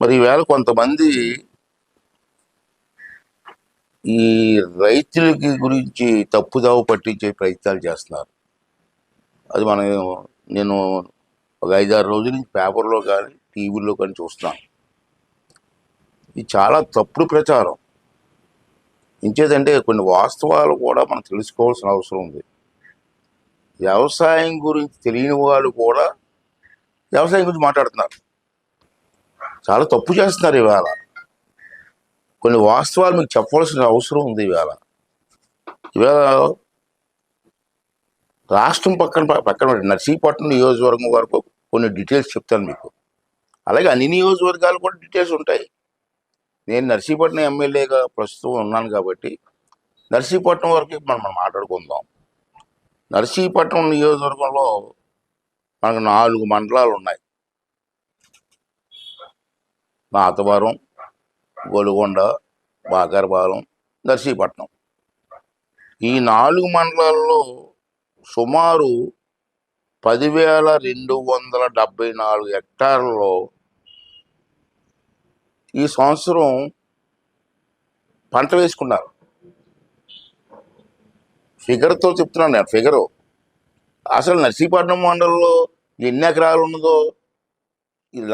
మరి ఈవేళ కొంతమంది ఈ రైతులకి గురించి తప్పుదావ పట్టించే ప్రయత్నాలు చేస్తున్నారు. అది మనం నేను ఒక ఐదారు రోజుల నుంచి పేపర్లో కానీ టీవీలో కానీ చూస్తున్నాను ఇది చాలా తప్పుడు ప్రచారం. ఇంచేదంటే కొన్ని వాస్తవాలు కూడా మనం తెలుసుకోవాల్సిన అవసరం ఉంది. వ్యవసాయం గురించి తెలియని వాళ్ళు కూడా వ్యవసాయం గురించి మాట్లాడుతున్నారు. చాలా తప్పు చేస్తున్నారు ఇవాళ. కొన్ని వాస్తవాలు మీకు చెప్పవలసిన అవసరం ఉంది ఇవాళ. ఇవాళ రాష్ట్రం పక్కన పక్కన నర్సీపట్నం నియోజకవర్గం వరకు కొన్ని డీటెయిల్స్ చెప్తాను మీకు. అలాగే అన్ని నియోజకవర్గాలు కూడా డీటెయిల్స్ ఉంటాయి. నేను నర్సీపట్నం ఎమ్మెల్యేగా ప్రస్తుతం ఉన్నాను కాబట్టి నర్సీపట్నం వరకు మనం మనం మాట్లాడుకుందాం. నర్సీపట్నం నియోజకవర్గంలో మనకు నాలుగు మండలాలు ఉన్నాయి. నాతవరం గొలుగొండ బాకరపాలెం నర్సీపట్నం. ఈ నాలుగు మండలాల్లో సుమారు పదివేల రెండు వందల డెబ్బై నాలుగు హెక్టార్లలో ఈ సంవత్సరం పంట వేసుకున్నారు. ఫిగర్తో చెప్తున్నాను నేను ఫిగరు. అసలు నర్సీపట్నం మండలంలో ఎన్ని ఎకరాలు ఉన్నదో ఇది